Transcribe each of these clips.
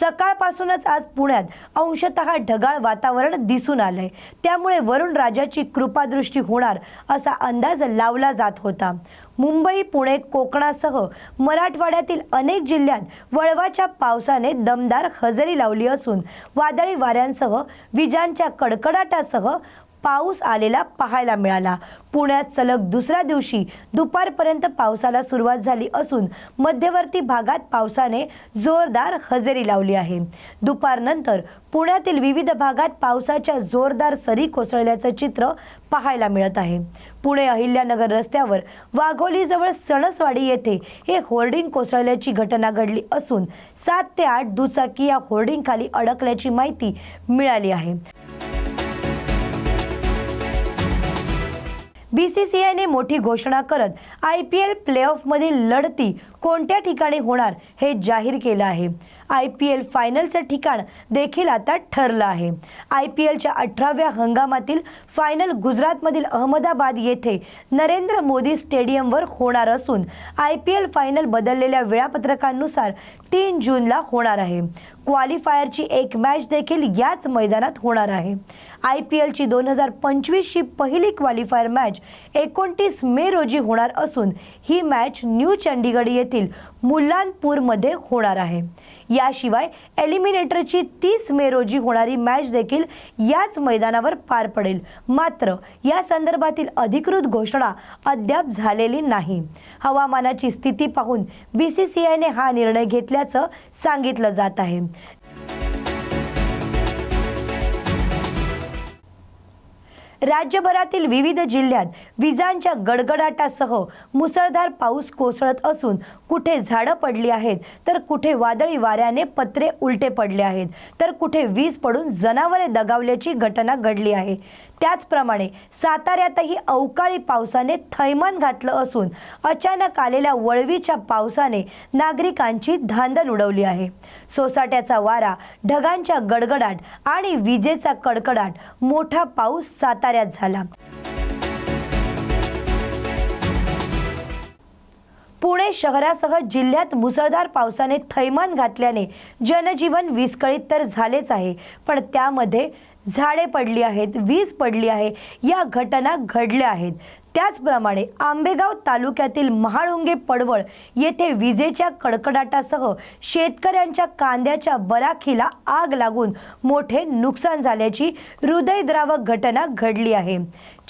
सकाळपासूनच आज पुण्यात अंशतः ढगाळ वातावरण दिसून आलंय. त्यामुळे वरुण राजाची कृपादृष्टी होणार असा अंदाज लावला जात होता. मुंबई पुणे कोकणासह मराठवाड्यातील अनेक जिल्ह्यात वळवाच्या पावसाने दमदार हजेरी लावली असून वादळी वाऱ्यांसह विजांच्या कडकडाटासह पाऊस आलेला पाहायला मिळाला. पुण्यात सलग दुसऱ्या दिवशी दुपारपर्यंत पावसाला सुरुवात झाली असून मध्यवर्ती भागात पावसाने जोरदार हजेरी लावली आहे. दुपारनंतर पुण्यातील विविध भागात पावसाच्या जोरदार सरी कोसळल्याचं चित्र पाहायला मिळत आहे. पुणे अहिल्यानगर रस्त्यावर वाघोलीजवळ सणसवाडी येथे हे होर्डिंग कोसळल्याची घटना घडली असून सात ते आठ दुचाकी या होर्डिंगखाली अडकल्याची माहिती मिळाली आहे. बी सी सी आयने मोठी घोषणा करत आय पी एल प्लेऑफमधील लढती कोणत्या ठिकाणी होणार हे जाहीर केलं आहे. आय पी एल फायनलचं ठिकाण देखील आता ठरलं आहे. आय पी एलच्या अठराव्या हंगामातील फायनल गुजरातमधील अहमदाबाद येथे नरेंद्र मोदी स्टेडियमवर होणार असून आय पी एल फायनल बदललेल्या वेळापत्रकानुसार तीन जूनला होणार आहे. क्वालिफायरची एक मॅच देखील याच मैदानात होणार आहे. आय पी एलची दोन हजार पंचवीसची पहिली क्वालिफायर मॅच एकोणतीस मे रोजी होणार असून ही मॅच न्यू चंडीगड येथील मुल्लानपूरमध्ये होणार आहे. याशिवाय एलिमिनेटरची तीस मे रोजी होणारी मॅच देखील याच मैदानावर पार पडेल. मात्र या संदर्भातील अधिकृत घोषणा अद्याप झालेली नाही. हवामानाची स्थिती पाहून बी सी सी आयने हा निर्णय घेतल्याचं सांगितलं जात आहे. राज्यभरातील विविध जिल्ह्यात विजांच्या गडगडाटासह मुसळधार पाऊस कोसळत असून कुठे झाडं पडली आहेत तर कुठे वादळी वाऱ्याने पत्रे उलटे पडले आहेत तर कुठे वीज पडून जनावरे दगावल्याची घटना घडली आहे. त्याचप्रमाणे साताऱ्यातही अवकाळी पावसाने थैमान घातलं असून अचानक आलेल्या वळवीच्या पावसाने नागरिकांची धांदल उडवली आहे. सोसाट्याचा वारा ढगांच्या गडगडाट आणि विजेचा कडकडाट मोठा पाऊस साताऱ्यात झाला. पुणे शहरासह जिल्ह्यात मुसळधार पावसाने थैमान घातल्याने जनजीवन विस्कळीत तर झालेच आहे पण त्यामध्ये झाडे पडली आहेत वीज पडली आहे या घटना घडल्या आहेत. त्याचप्रमाणे आंबेगाव तालुक्यातील महाळुंगे पडवळ येथे विजेच्या कडकडाटासह शेतकऱ्यांच्या कांद्याच्या बराखीला आग लागून मोठे नुकसान झाल्याची हृदयद्रावक घटना घडली आहे.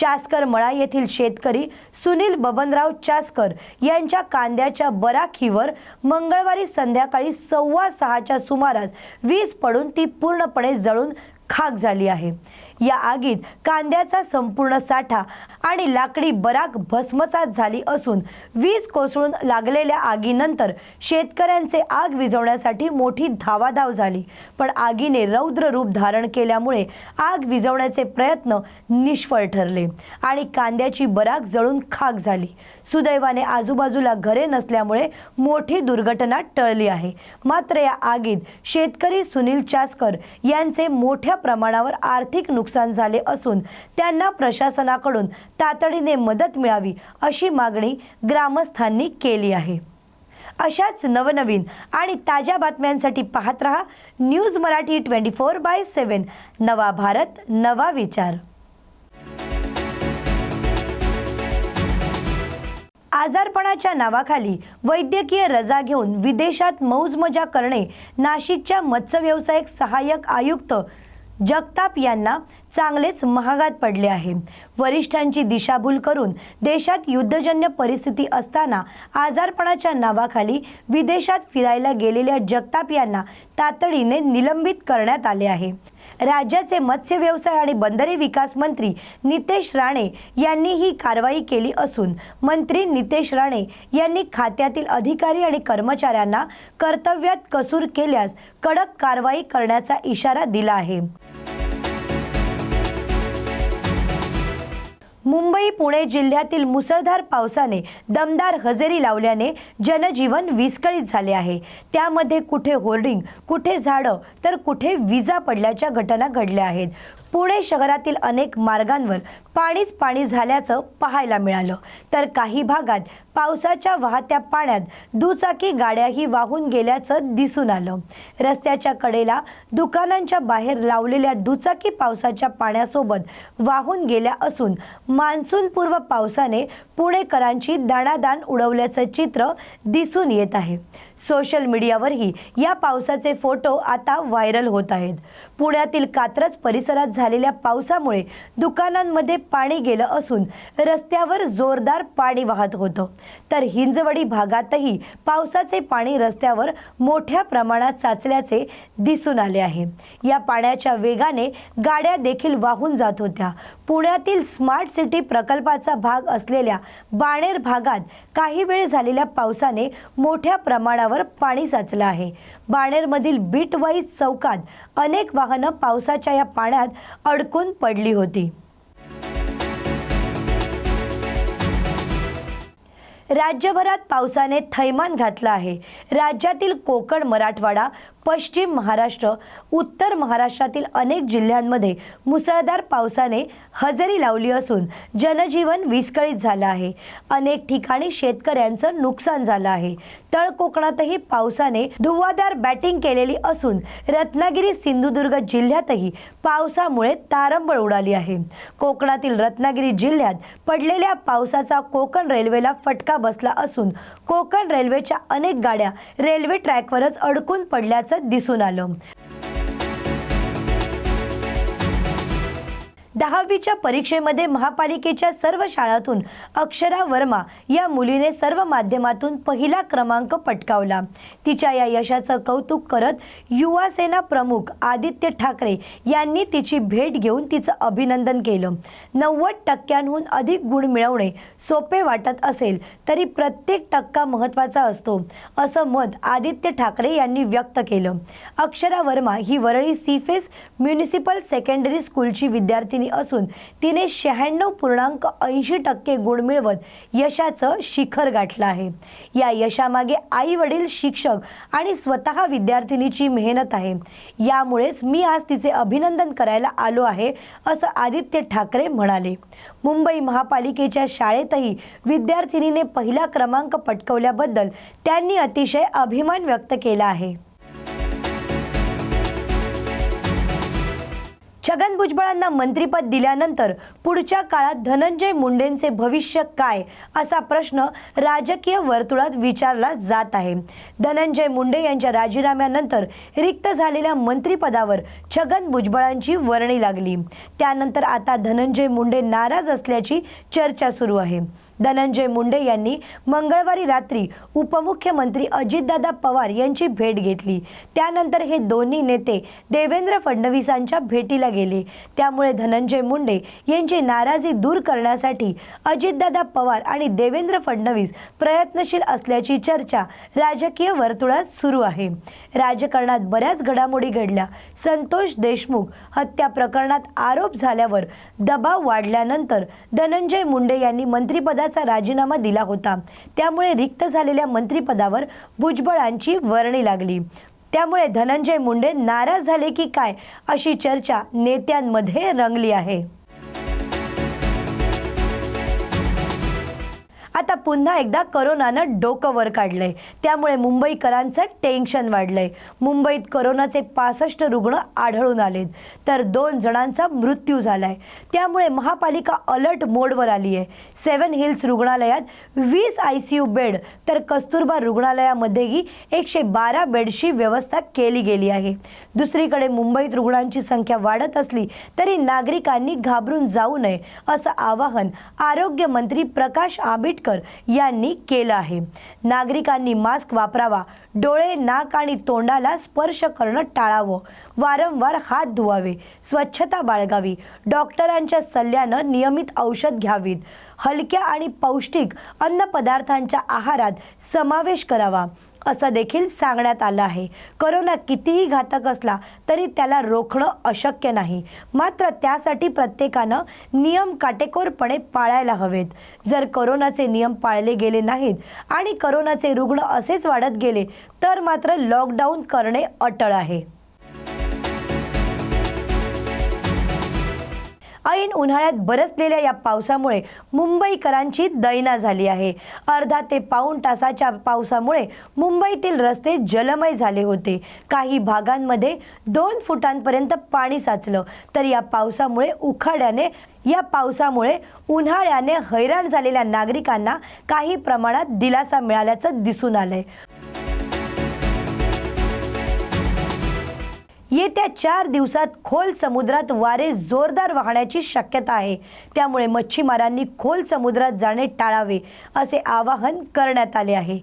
चासकर मळा येथील शेतकरी सुनील बबनराव चासकर यांच्या कांद्याच्या बराखीवर मंगळवारी संध्याकाळी सव्वा सहाच्या सुमारास वीज पडून ती पूर्णपणे जळून खाक झाली आहे. या आगीत कांद्याचा संपूर्ण साठा आणि लाकडी बराक भस्मसात झाली असून वीज कोसळून लागलेल्या आगीनंतर शेतकऱ्यांचे आग विझवण्यासाठी मोठी धावाधाव झाली. पण आगीने रौद्र रूप धारण केल्यामुळे आग विझवण्याचे प्रयत्न निष्फळ ठरले आणि कांद्याची बराक जळून खाक झाली. सुदैवाने आजूबाजूला घरे नसल्यामुळे मोठी दुर्घटना टळली आहे. मात्र या आगीत शेतकरी सुनील चासकर यांचे मोठ्या प्रमाणावर आर्थिक नुकसान नुकसान झाले असून त्यांना प्रशासनाकडून तातडीने मदत मिळावी अशी मागणी ग्रामस्थांनी केली आहे. अशाच नवनवीन आणि ताज्या बातम्यांसाठी पाहत रहा news Marathi twenty four by seven. नवा भारत नवा विचार. आजारपणाच्या नावाखाली वैद्यकीय रजा घेऊन विदेशात मौजमजा करणे नाशिकच्या मत्स्य व्यवसायक सहाय्यक आयुक्त जगताप यांना चांगलेच महागात पडले आहे. वरिष्ठांची दिशाभूल करून देशात युद्धजन्य परिस्थिती असताना आजारपणाच्या नावाखाली विदेशात फिरायला गेलेल्या जगताप यांना तातडीने निलंबित करण्यात आले आहे. राज्याचे मत्स्य व्यवसाय आणि बंदरे विकास मंत्री नितेश राणे यांनी ही कारवाई केली असून मंत्री नितेश राणे यांनी खात्यातील अधिकारी आणि कर्मचाऱ्यांना कर्तव्यात कसूर केल्यास कडक कारवाई करण्याचा इशारा दिला आहे. मुंबई पुणे जिल्ह्यातील मुसळधार पावसाने दमदार हजेरी लावल्याने जनजीवन विस्कळीत झाले आहे. त्यामध्ये कुठे होर्डिंग कुठे झाडं तर कुठे विजा पडल्याच्या घटना घडल्या आहेत. पुणे शहरातील अनेक मार्गांवर पाणीच पाणी झाल्याचं पाहायला मिळालं. तर काही भागात पावसाच्या वाहत्या पाण्यात दुचाकी गाड्याही वाहून गेल्याचं दिसून आलं. रस्त्याच्या कडेला दुकानांच्या बाहेर लावलेल्या दुचाकी पावसाच्या पाण्यासोबत वाहून गेल्या असून मान्सूनपूर्व पावसाने पुणेकरांची दाणादाण उडवल्याचं चित्र दिसून येत आहे. सोशल मीडियावरही या पावसाचे फोटो आता व्हायरल होत आहेत. पुण्यातील कात्रज परिसरात झालेल्या पावसामुळे दुकानांमध्ये पाणी गेलं असून रस्त्यावर जोरदार पाणी वाहत होतं. तर हिंजवडी भागातही पावसाचे पाणी रस्त्यावर मोठ्या प्रमाणात साचल्याचे दिसून आले आहे. या पाण्याच्या वेगाने गाड्या देखील वाहून जात होत्या. पुण्यातील स्मार्ट सिटी प्रकल्पाचा भाग असलेल्या बाणेर भागात काही वेळ झालेल्या पावसाने मोठ्या प्रमाणावर पाणी साचलं आहे. बाणेरमधील बीटवाईज चौकात अनेक वाहनं पावसाच्या या पाण्यात अडकून पडली होती. राज्यभरात पावसाने थैमान घातलं आहे. राज्यातील कोकण मराठवाडा पश्चिम महाराष्ट्र उत्तर महाराष्ट्रातील अनेक जिल्ह्यांमध्ये मुसळधार पावसाने हजेरी लावली असून जनजीवन विस्कळीत झालं आहे. अनेक ठिकाणी शेतकऱ्यांचं नुकसान झालं आहे. तळ कोकणातही पावसाने धुव्वाधार बॅटिंग केलेली असून रत्नागिरी सिंधुदुर्ग जिल्ह्यातही पावसामुळे तारंबळ उडाली आहे. कोकणातील रत्नागिरी जिल्ह्यात पडलेल्या पावसाचा कोकण रेल्वेला फटका बसला असून कोकण रेल्वेच्या अनेक गाड्या रेल्वे ट्रॅकवरच अडकून पडल्याचं दिसून आलं दहावीच्या परीक्षेमध्ये महापालिकेच्या सर्व शाळातून अक्षरा वर्मा या मुलीने सर्व माध्यमातून पहिला क्रमांक पटकावला. तिच्या या यशाचं कौतुक करत युवा सेना प्रमुख आदित्य ठाकरे यांनी तिची भेट घेऊन तिचं अभिनंदन केलं. नव्वद टक्क्यांहून अधिक गुण मिळवणे सोपे वाटत असेल तरी प्रत्येक टक्का महत्त्वाचा असतो असं मत आदित्य ठाकरे यांनी व्यक्त केलं. अक्षरा वर्मा ही Worli sea face municipal secondary स्कूलची विद्यार्थिनी असून तिने शहाण्णव पूर्णांक ऐंशी टक्के गुण मिळवत यशाचं शिखर गाठलं आहे. या यशामागे आई वडील शिक्षक आणि स्वतः विद्यार्थिनीची मेहनत आहे. यामुळेच मी आज तिचे अभिनंदन करायला आलो आहे असं आदित्य ठाकरे म्हणाले. मुंबई महापालिकेच्या शाळेतही विद्यार्थिनीने पहिला क्रमांक पटकवल्याबद्दल त्यांनी अतिशय अभिमान व्यक्त केला आहे. छगन भुजबळांना मंत्रीपद दिल्यानंतर पुढच्या काळात धनंजय मुंडेंचे भविष्य काय असा प्रश्न राजकीय वर्तुळात विचारला जात आहे. धनंजय मुंडे यांच्या राजीनाम्यानंतर रिक्त झालेल्या मंत्रिपदावर छगन भुजबळांची वर्णी लागली. त्यानंतर आता धनंजय मुंडे नाराज असल्याची चर्चा सुरू आहे. धनंजय मुंडे यांनी मंगळवारी रात्री उपमुख्यमंत्री अजितदादा पवार यांची भेट घेतली. त्यानंतर हे दोन्ही नेते देवेंद्र फडणवीसांच्या भेटीला गेले. त्यामुळे धनंजय मुंडे यांची नाराजी दूर करण्यासाठी अजितदादा पवार आणि देवेंद्र फडणवीस प्रयत्नशील असल्याची चर्चा राजकीय वर्तुळात सुरू आहे. राजकारणात बऱ्याच घडामोडी घडल्या. संतोष देशमुख हत्या प्रकरणात आरोप झाल्यावर दबाव वाढल्यानंतर धनंजय मुंडे यांनी मंत्रिपदाचा राजीनामा दिला होता. त्यामुळे रिक्त झालेल्या मंत्रिपदावर भुजबळांची वर्णी लागली. त्यामुळे धनंजय मुंडे नाराज झाले की काय अशी चर्चा नेत्यांमध्ये रंगली आहे. आता पुन्हा एकदा करोनानं डोकं वर काढलंय. त्यामुळे मुंबईकरांचं टेन्शन वाढलंय. मुंबईत करोनाचे पासष्ट रुग्ण आढळून आलेत. तर दोन जणांचा मृत्यू झालाय. त्यामुळे महापालिका अलर्ट मोडवर आली आहे सेवन हिल्स रुग्णालयात वीस आय सी यू बेड तर कस्तुरबा रुग्णालयामध्येही एकशे बारा बेडची व्यवस्था केली गेली आहे. दुसरीकडे मुंबईत रुग्णांची संख्या वाढत असली तरी नागरिकांनी घाबरून जाऊ नये असं आवाहन आरोग्यमंत्री प्रकाश आंबेडकर यांनी केलं आहे. नागरिकांनी मास्क वापरावा डोळे नाक आणि तोंडाला स्पर्श करणं टाळावं वारंवार हात धुवावे स्वच्छता बाळगावी डॉक्टरांच्या सल्ल्यानं नियमित औषध घ्यावीत हलक्या आणि पौष्टिक अन्नपदार्थांच्या आहारात समावेश करावा असं देखील सांगण्यात आलं आहे. करोना कितीही घातक असला तरी त्याला रोखणं अशक्य नाही. मात्र त्यासाठी प्रत्येकानं नियम काटेकोरपणे पाळायला हवेत. जर करोनाचे नियम पाळले गेले नाहीत आणि करोनाचे रुग्ण असेच वाढत गेले तर मात्र लॉकडाऊन करणे अटळ आहे. ऐन उन्हाळ्यात बरसलेल्या या पावसामुळे मुंबईकरांची दैना झाली आहे. अर्धा ते पाऊण तासाच्या पावसामुळे मुंबईतील रस्ते जलमय झाले होते. काही भागांमध्ये दोन फुटांपर्यंत पाणी साचलं. तर या पावसामुळे उखाड्याने या पावसामुळे उन्हाळ्याने हैराण झालेल्या नागरिकांना काही प्रमाणात दिलासा मिळाल्याचं दिसून आलंय. येत्या चार दिवसात खोल समुद्रात वारे जोरदार वाहण्याची शक्यता आहे. त्यामुळे मच्छीमारांनी खोल समुद्रात जाणे टाळावे असे आवाहन करण्यात आले आहे.